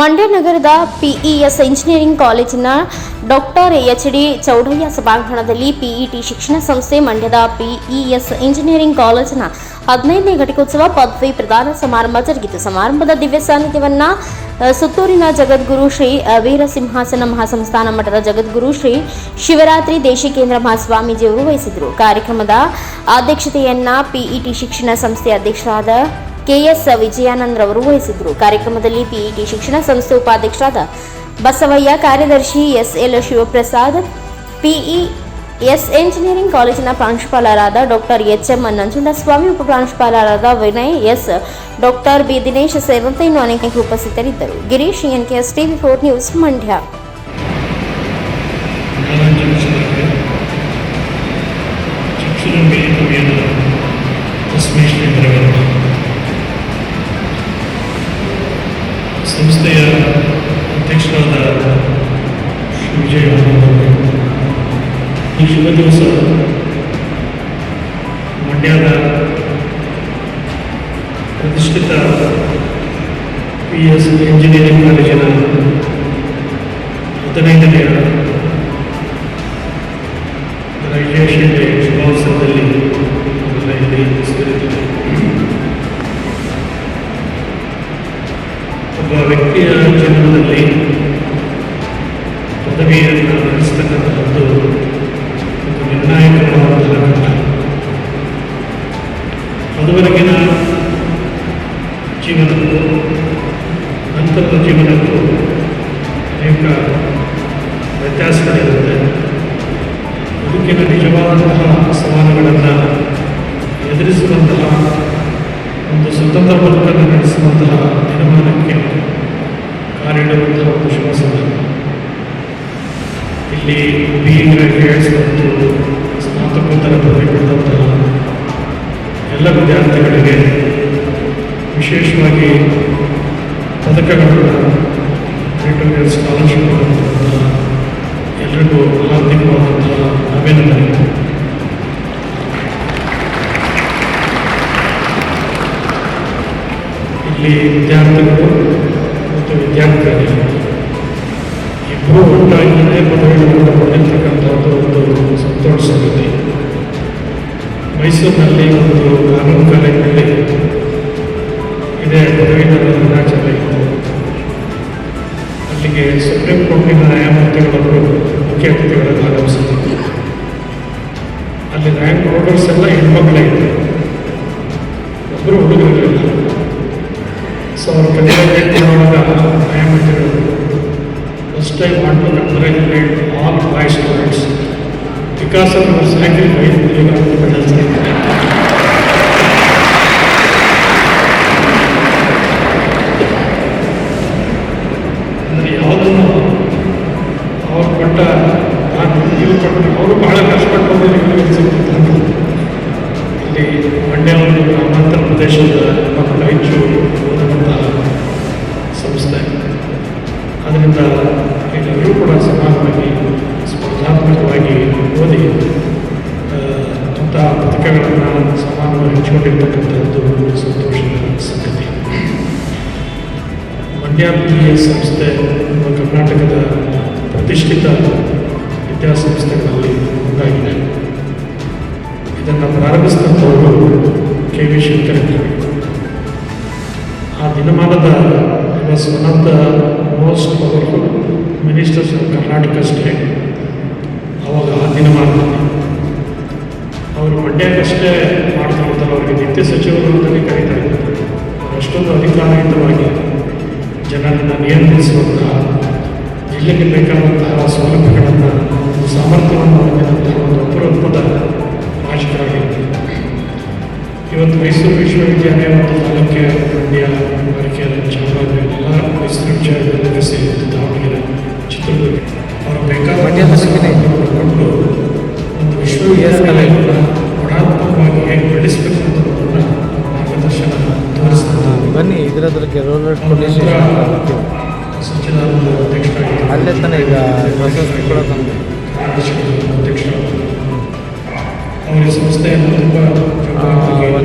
ಮಂಡ್ಯ ನಗರದ PES engineering ಕಾಲೇಜಿನ doctor H D Chowdaiah ಸಭಾಂಗಣದಲ್ಲಿ ಪಿಇಟಿ ಶಿಕ್ಷಣ ಸಂಸ್ಥೆ ಮಂಡ್ಯದ ಪಿಇಎಸ್ ಇಂಜಿನಿಯರಿಂಗ್ ಕಾಲೇಜಿನ ಹದಿನೈದನೇ ಘಟಿಕೋತ್ಸವ ಪದವಿ ಪ್ರದಾನ ಸಮಾರಂಭ ಜರುಗಿತು. ಸಮಾರಂಭದ ದಿವ್ಯ ಸಾನ್ನಿಧ್ಯವನ್ನು ಸುತ್ತೂರಿನ ಜಗದ್ಗುರು ಶ್ರೀ ವೀರಸಿಂಹಾಸನ ಮಹಾಸಂಸ್ಥಾನ ಮಠದ ಜಗದ್ಗುರು ಶ್ರೀ ಶಿವರಾತ್ರಿ ದೇಶಿಕೇಂದ್ರ ಮಹಾಸ್ವಾಮೀಜಿಯವರು ವಹಿಸಿದರು ಕಾರ್ಯಕ್ರಮದ ಅಧ್ಯಕ್ಷತೆಯನ್ನ ಪಿಇಟಿ ಶಿಕ್ಷಣ ಸಂಸ್ಥೆ ಅಧ್ಯಕ್ಷರಾದ ಕೆಎಸ್ ವಿಜಯಾನಂದ್ ರವರು ವಹಿಸಿದ್ರು ಕಾರ್ಯಕ್ರಮದಲ್ಲಿ ಪಿಇಟಿ ಶಿಕ್ಷಣ ಸಂಸ್ಥೆ ಉಪಾಧ್ಯಕ್ಷರಾದ ಬಸವಯ್ಯ, ಕಾರ್ಯದರ್ಶಿ S L Shivaprasad, P E S engineering ಕಾಲೇಜಿನ ಪ್ರಾಂಶುಪಾಲರಾದ doctor H M Nanjundaswamy ಉಪಪ್ರಾಂಶುಪಾಲರಾದ Vinay S, doctor B Dinesh ಸೇರಿದಂತೆ ಇನ್ನೂ ಅನೇಕ ಉಪಸ್ಥಿತರಿದ್ದರು. Girish N K S TV four news, Mandya. ಸಂಸ್ಥೆಯ ಅಧ್ಯಕ್ಷರಾದ ವಿಜಯ ಈ ಶುಭ ದಿವಸ ಮಂಡ್ಯದ ಪ್ರತಿಷ್ಠಿತ ಪಿ ಎಸ್ ಇಂಜಿನಿಯರಿಂಗ್ ಕಾಲೇಜಿನ ಹದಿನೈದನೆಯ ಗ್ರಾಜ್ಯುಯೇಷನ್ ಒಬ್ಬ ವ್ಯಕ್ತಿಯ ಜೀವನದಲ್ಲಿ ಪದವಿಯನ್ನು ನಡೆಸ್ತಕ್ಕಂಥದ್ದು ಒಂದು ನಿರ್ಣಾಯಕವಾದ ಅದುವರೆಗಿನ ಜೀವನಕ್ಕೂ ನಂತರದ ಜೀವನಕ್ಕೂ ಅನೇಕ ವ್ಯತ್ಯಾಸಗಳಿರುತ್ತೆ. ಬದುಕಿನ ನಿಜವಾದಂತಹ ಸವಾಲುಗಳನ್ನು ಎದುರಿಸುವಂತಹ ಒಂದು ಸ್ವತಂತ್ರ ಬದುಕನ್ನು ನಡೆಸುವಂತಹ ತೀರ್ಮಾನಕ್ಕೆ ಕಾಲಿಡುವಂತಹ ಒಂದು ಶುಭ ಸಂದರ್ಭ ಇಲ್ಲಿ ಬಿ ಗ್ರಾಜ್ಯುಯೇಟ್ಸ್ ಮತ್ತು ಸ್ನಾತಕೋತ್ತರ ಪದವಿ ಪಡೆದಂತಹ ಎಲ್ಲ ವಿದ್ಯಾರ್ಥಿಗಳಿಗೆ ವಿಶೇಷವಾಗಿ ಪದಕಗಳನ್ನು ಮೆರಿಟೋರಿಯಲ್ ಸ್ಕಾಲರ್ಶಿಪ್ ಎಲ್ಲರಿಗೂ ಹಾರ್ದಿಕವಾದಂತಹ ಅಭಿನಂದನೆ ಇಲ್ಲಿ ವಿದ್ಯಾರ್ಥಿಗಳು ಮತ್ತು ವಿದ್ಯಾರ್ಥಿಗಳು. ಇಬ್ಬರು ಒಟ್ಟಾಗಿ ಪದವಿಗಳನ್ನು ಪಡೆದಿರ್ತಕ್ಕಂಥದ್ದು ಒಂದು ಸಂತೋಷ ಸಂಗತಿ. ಮೈಸೂರಿನಲ್ಲಿ ಒಂದು ಕಾನೂನು ಕಾಲೇಜಿನಲ್ಲಿ ಇದೇ ಪದವೀಧರ ದಿನಾಚರಣೆ ಅಲ್ಲಿಗೆ ಸುಪ್ರೀಂ ಕೋರ್ಟಿನ ನ್ಯಾಯಮೂರ್ತಿಗಳವರು ಮುಖ್ಯ ಅತಿಥಿಗಳನ್ನು ಆಗಮಿಸಿದ್ದರು ಅಲ್ಲಿ ರ್ಯಾಂಕ್ ಹೋಲ್ಡರ್ಸ್ ಎಲ್ಲ ಹೆಣ್ಮಕ್ಳೇ ಇದ್ದರು. ಒಬ್ಬರು ಹುಡುಗರಿರಲಿಲ್ಲ ಸೊ ಅವ್ರ ಕಲಿಯೋಕೆ ಮಾಡುವಾಗ ನ್ಯಾಯಮೂರ್ತಿಗಳು first time congratulate all boy students because your sacrifice ಅಂದರೆ ಯಾವುದನ್ನು ಅವ್ರು ಕೊಟ್ಟ ನಾನು ಇವ್ರು ಪಟ್ಟ ಅವರು ಬಹಳ ಕಷ್ಟಪಟ್ಟು ಇಲ್ಲಿ ಮಂಡ್ಯ ಗ್ರಾಮಾಂತರ ಪ್ರದೇಶದ ಹೆಚ್ಚು ಓದುವಂತಹ ಸಂಸ್ಥೆ ಅದರಿಂದ ಎಲ್ಲರೂ ಕೂಡ ಸಮಾನವಾಗಿ, ಸ್ಪರ್ಧಾತ್ಮಕವಾಗಿ ಓದಿ ಅಂಥ ಅಂತಹ ಪದಕಗಳನ್ನು ಸಮಾನವಾಗಿ ಹಂಚಿಕೊಂಡಿರ್ತಕ್ಕಂಥದ್ದು ಸಂತೋಷದ ಸಂಗತಿ. ಮಂಡ್ಯ ಸಂಸ್ಥೆ ನಮ್ಮ ಕರ್ನಾಟಕದ ಪ್ರತಿಷ್ಠಿತ ವಿದ್ಯಾಸಂಸ್ಥೆಗಳಲ್ಲಿ ಒಂದಾಗಿದೆ. ಇದನ್ನು ಪ್ರಾರಂಭಿಸಿದಂಥವರು ಕೆ ವಿ ಶಂಕರ್ ಆ ದಿನಮಾನದ was one of the most powerful ministers of Karnataka state ಅವಾಗ ಆ ಮಾಡ್ತಾರೆ ಅವರು ಮಂಡ್ಯಕ್ಕಷ್ಟೇ ಮಾಡ್ತಾ ಹೋಗ್ತಾರೆ ಅವರಿಗೆ ನಿತ್ಯ ಸಚಿವರು ಅಂತಲೇ ಅಷ್ಟೊಂದು ಅಧಿಕಾರಯುತವಾಗಿ ಜನರನ್ನು ನಿಯಂತ್ರಿಸುವಂತಹ, ಜಿಲ್ಲೆಗೆ ಬೇಕಾದಂತಹ ಸೌಲಭ್ಯಗಳನ್ನು, ಸಾಮರ್ಥ್ಯವನ್ನು ಹೊಂದಿದಂತಹ ಒಂದು ಅಪರೂಪದ ರಾಜಕಾರಣಿ. ಇವತ್ತು ಮೈಸೂರು ವಿಶ್ವವಿದ್ಯಾಲಯ ಮತ್ತು ತಾಲೂಕಿನ ಮಂಡ್ಯ ಅರಕೆರೆ ಚಾಮರಾಜನಗರ ಮೈಸೂರು ವಿಶ್ವವಿದ್ಯಾಲಯ ಸೇರಿದ್ದು ದಾವಣಗೆರೆ ಚಿತ್ರದುರ್ಗ ಅವರು ಬೇಕಾದ ಒಂದು ವಿಶ್ವವಿದ್ಯಾಲಯವನ್ನು ಗುಣಾತ್ಮಕವಾಗಿ ಹೇಗೆ ಬೆಳೆಸಬೇಕು ಅನ್ನೋದನ್ನು ಮಾರ್ಗದರ್ಶನ ತೋರಿಸ್ತಾರೆ ಬನ್ನಿ ಇದರದ್ರ ಕೆಲವೊಂದಷ್ಟು ಪೊಲೀಸ್ ಸ್ಟೇಷನ್ ಅಲ್ಲೇ ತಾನೇ ಈಗ ಪ್ರೊಸೆಸ್ ಕೂಡ ತಂದೆ ಅವರು ಅವರ ಸಂಸ್ಥೆಯನ್ನು ತುಂಬ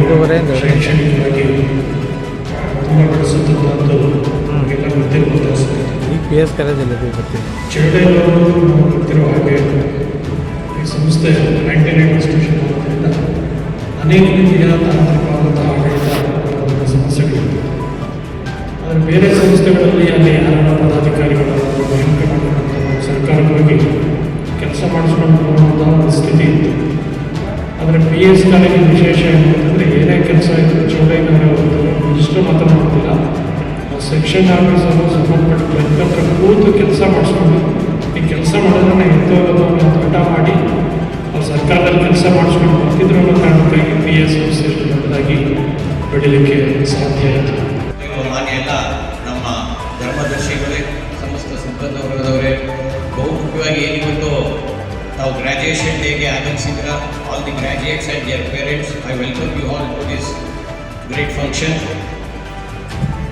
ಒಂದೂವರೆಯಿಂದ ಈ ಪಿ ಎಸ್ ಕಾಲೇಜಲ್ಲಿ ಬರ್ತೀನಿ ಚೌಡಯ್ಯನವರು ನಮ್ಗೆ ಗೊತ್ತಿರೋ ಹಾಗೆ ಈ ಸಂಸ್ಥೆ ನೈನ್ಟೀನ್ ಇನ್ಸ್ಟಿಟ್ಯೂಷನ್ ಅನೇಕ ರೀತಿಯ ತಾಂತ್ರಿಕವಾದಂತಹ ಆಡಳಿತ ಒಂದು ಸಮಸ್ಯೆಗಳಿತ್ತು ಆದರೆ ಬೇರೆ ಸಂಸ್ಥೆಗಳಲ್ಲಿ ಅಲ್ಲಿ ಯಾರನ್ನ ಪದಾಧಿಕಾರಿಗಳು ನೇಮಕ ಮಾಡಿರುವಂಥ ಸರ್ಕಾರಕ್ಕೆ ಹೋಗಿ ಕೆಲಸ ಮಾಡಿಸ್ಕೊಂಡು ಒಂದು ಸ್ಥಿತಿ ಇತ್ತು. ಆದರೆ ಪಿ ಎಸ್ ಕಾಲೇಜಿನ ವಿಶೇಷ ಏನಂತಂದರೆ ಏನೇ ಕೆಲಸ ಇದ್ದರೂ ಚೌಡಯ್ಯನವರ ಇಷ್ಟು ಮಾತ್ರ ಮಾಡೋದಿಲ್ಲ ಸೆಕ್ಷನ್ ಆಫೀಸರು ಸಂಬಂಧಪಟ್ಟ ಹತ್ರ ಕೂತು ಕೆಲಸ ಮಾಡಿಸ್ಕೊಂಡು ಈ ಕೆಲಸ ಮಾಡೋದನ್ನ ಎಂಥವ್ರನ್ನ ದೊಡ್ಡ ಮಾಡಿ ಅವ್ರು ಸರ್ಕಾರದಲ್ಲಿ ಕೆಲಸ ಮಾಡಿಸ್ಕೊಂಡು ಬರ್ತಿದ್ರು ಅನ್ನೋ ಕಾರಣಕ್ಕಾಗಿ ಪಿ ಎಸ್ ಸಂಸ್ಥೆ ದೊಡ್ಡದಾಗಿ ಬೆಳೀಲಿಕ್ಕೆ ಸಾಧ್ಯ ಆಯಿತು. ಎಲ್ಲ ನಮ್ಮ ಧರ್ಮದರ್ಶಿಗಳೇ, ಸಮಸ್ತ ಸಿಬ್ಬಂದಿ ವರ್ಗದವರೇ, ಬಹುಮುಖ್ಯವಾಗಿ ಏನಿವತ್ತು ನಾವು ಗ್ರ್ಯಾಜುಯೇಷನ್ ಡೇಗೆ ಆಗಮಿಸಿದ್ರ all the graduates and their parents I welcome you all to this great function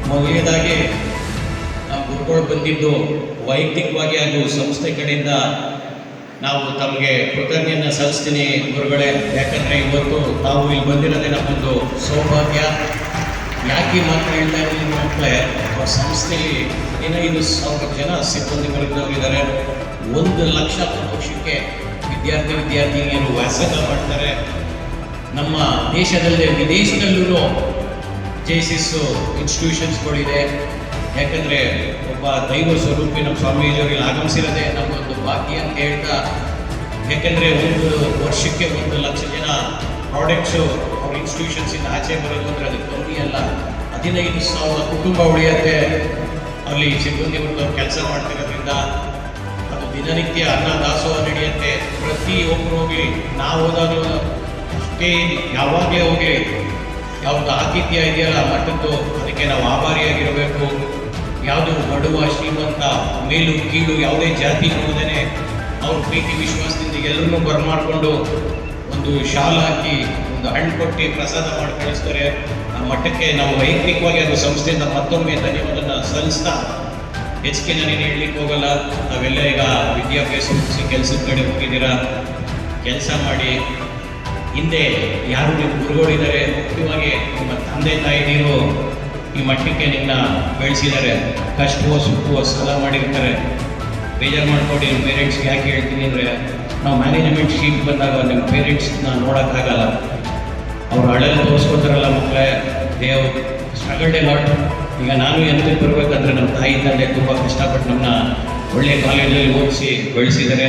ಮೊದಲನೇದಾಗಿ, ನಾವು ಗುರುಗಳು ಬಂದಿದ್ದು ವೈಯಕ್ತಿಕವಾಗಿ ಹಾಗೂ ಸಂಸ್ಥೆ ಕಡೆಯಿಂದ ನಾವು ತಮಗೆ ಕೃತಜ್ಞನ ಸಲ್ಲಿಸ್ತೀನಿ ಗುರುಗಳೇ. ಯಾಕಂದರೆ ಇವತ್ತು ತಾವು ಇಲ್ಲಿ ಬಂದಿರೋದೇ ನಮ್ಮೊಂದು ಸೌಭಾಗ್ಯ. ಯಾಕೆ ಮಾತ್ರ ಮಾತು ಹೇಳ್ತಾ ಇದ್ದೀನಿ ಮಕ್ಕಳೇ, ಅವ್ರ ಸಂಸ್ಥೆಯಲ್ಲಿ ಹದಿನೈದು ಸಾವಿರ ಜನ ಸಿಬ್ಬಂದಿ ವರ್ಗದವರಿದ್ದಾರೆ ಒಂದು ಲಕ್ಷ ವರ್ಷಕ್ಕೆ ವಿದ್ಯಾರ್ಥಿ ವಿದ್ಯಾರ್ಥಿನಿಯರು ವ್ಯಾಸಂಗ ಮಾಡ್ತಾರೆ. ನಮ್ಮ ದೇಶದಲ್ಲೇ, ವಿದೇಶದಲ್ಲೂ ಜೇಸಿಸ್ಸು ಇನ್ಸ್ಟಿಟ್ಯೂಷನ್ಸ್ಗಳಿದೆ ಯಾಕಂದರೆ ಒಬ್ಬ ದೈವ ಸ್ವರೂಪಿ ನಮ್ಮ ಸ್ವಾಮೀಜಿಯವರಿಗೆ ಆಗಮಿಸಿರೋದೇ ನಮ್ಮೊಂದು ಭಾಗ್ಯ ಅಂತ ಹೇಳ್ತಾ, ಯಾಕಂದರೆ ಒಂದು ವರ್ಷಕ್ಕೆ ಒಂದು ಲಕ್ಷ ಜನ ಪ್ರಾಡಕ್ಟ್ಸು ಅವ್ರ ಇನ್ಸ್ಟಿಟ್ಯೂಷನ್ಸಿಂದ ಆಚೆ ಬರೋದು ಅಂದರೆ ಅದು ಕಮ್ಮಿ ಅಲ್ಲ. ಹದಿನೈದು ಸಾವಿರ ಕುಟುಂಬ ಉಳಿಯತ್ತೆ. ಅಲ್ಲಿ ಸಿಬ್ಬಂದಿ ಕೆಲಸ ಮಾಡ್ತಿರೋದ್ರಿಂದ ದಿನನಿತ್ಯ ಅನ್ನ ದಾಸೋಹ ನಡೆಯುತ್ತೆ. ಪ್ರತಿಯೊಬ್ಬರು ಹೋಗಿ ನಾವು ಹೋದಾಗಲೂ ಅಷ್ಟೇ ಯಾವಾಗಲೇ ಹೋಗಿ ಯಾವುದು ಆತಿಥ್ಯ ಇದೆಯಲ್ಲ ಮಟ್ಟದ್ದು, ಅದಕ್ಕೆ ನಾವು ಆಭಾರಿಯಾಗಿರಬೇಕು. ಯಾವುದು ಬಡುವ ಶ್ರೀಮಂತ ಮೇಲು ಕೀಳು ಯಾವುದೇ ಜಾತಿ ನೋಡದೇನೆ ಅವ್ರ ಪ್ರೀತಿ, ವಿಶ್ವಾಸದಿಂದ ಎಲ್ಲರನ್ನೂ ಬರಮಾಡಿಕೊಂಡು ಒಂದು ಶಾಲ್ ಹಾಕಿ ಒಂದು ಹಣ್ಣು ಕೊಟ್ಟು ಪ್ರಸಾದ ಮಾಡಿ ಕಳಿಸ್ತಾರೆ. ಆ ಮಟ್ಟಕ್ಕೆ ನಾವು ವೈಯಕ್ತಿಕವಾಗಿ ಅದು ಸಂಸ್ಥೆಯಿಂದ ಮತ್ತೊಮ್ಮೆ ಧನ್ಯವಾದ ಸಲ್ಲಿಸ್ತಾ ಹೆಚ್ಚಿಗೆ ನಾನೇನು ಹೇಳಲಿಕ್ಕೆ ಹೋಗಲ್ಲ. ನಾವೆಲ್ಲ ಈಗ ವಿದ್ಯಾಭ್ಯಾಸ ಮುಗಿಸಿ ಕೆಲಸದ ಕಡೆ ಹೋಗಿದ್ದೀರಾ? ಕೆಲಸ ಮಾಡಿ ಹಿಂದೆ ಯಾರು ನಿಮ್ಮ ಗುರುಗಳಿದ್ದಾರೆ? ಮುಖ್ಯವಾಗಿ ನಿಮ್ಮ ತಂದೆ ತಾಯಿ ನೀರು ಈ ಮಟ್ಟಕ್ಕೆ ನಿನ್ನ ಬೆಳೆಸಿದ್ದಾರೆ. ಕಷ್ಟವೋ ಸುಖವೋ ಸಲ ಮಾಡಿರ್ತಾರೆ. ಬೇಜಾರು ಮಾಡ್ಕೊಂಡು ನಿಮ್ಮ ಪೇರೆಂಟ್ಸ್ಗೆ ಯಾಕೆ ಹೇಳ್ತೀನಿ ಅಂದರೆ, ನಾವು ಮ್ಯಾನೇಜ್ಮೆಂಟ್ ಶೀಟ್ ಬಂದಾಗ ನಿಮ್ಮ ಪೇರೆಂಟ್ಸ್ನ ನೋಡೋಕ್ಕಾಗಲ್ಲ ಅವ್ರು ಹಳೆಲ್ಲ ತೋರಿಸ್ಕೊತಾರಲ್ಲ ಮಕ್ಕಳೇ. ದೇವ್ ಸ್ಟ್ರಗಲ್ಡ್ ಎ ಲಾಟ್ ಈಗ ನಾನು ಎಂತ ಬರಬೇಕಂದ್ರೆ ನಮ್ಮ ತಾಯಿ ತಂದೆ ತುಂಬ ಕಷ್ಟಪಟ್ಟು ನಮ್ಮನ್ನ ಒಳ್ಳೆಯ ಕಾಲೇಜಲ್ಲಿ ಓದಿಸಿ ಬೆಳೆಸಿದ್ದಾರೆ.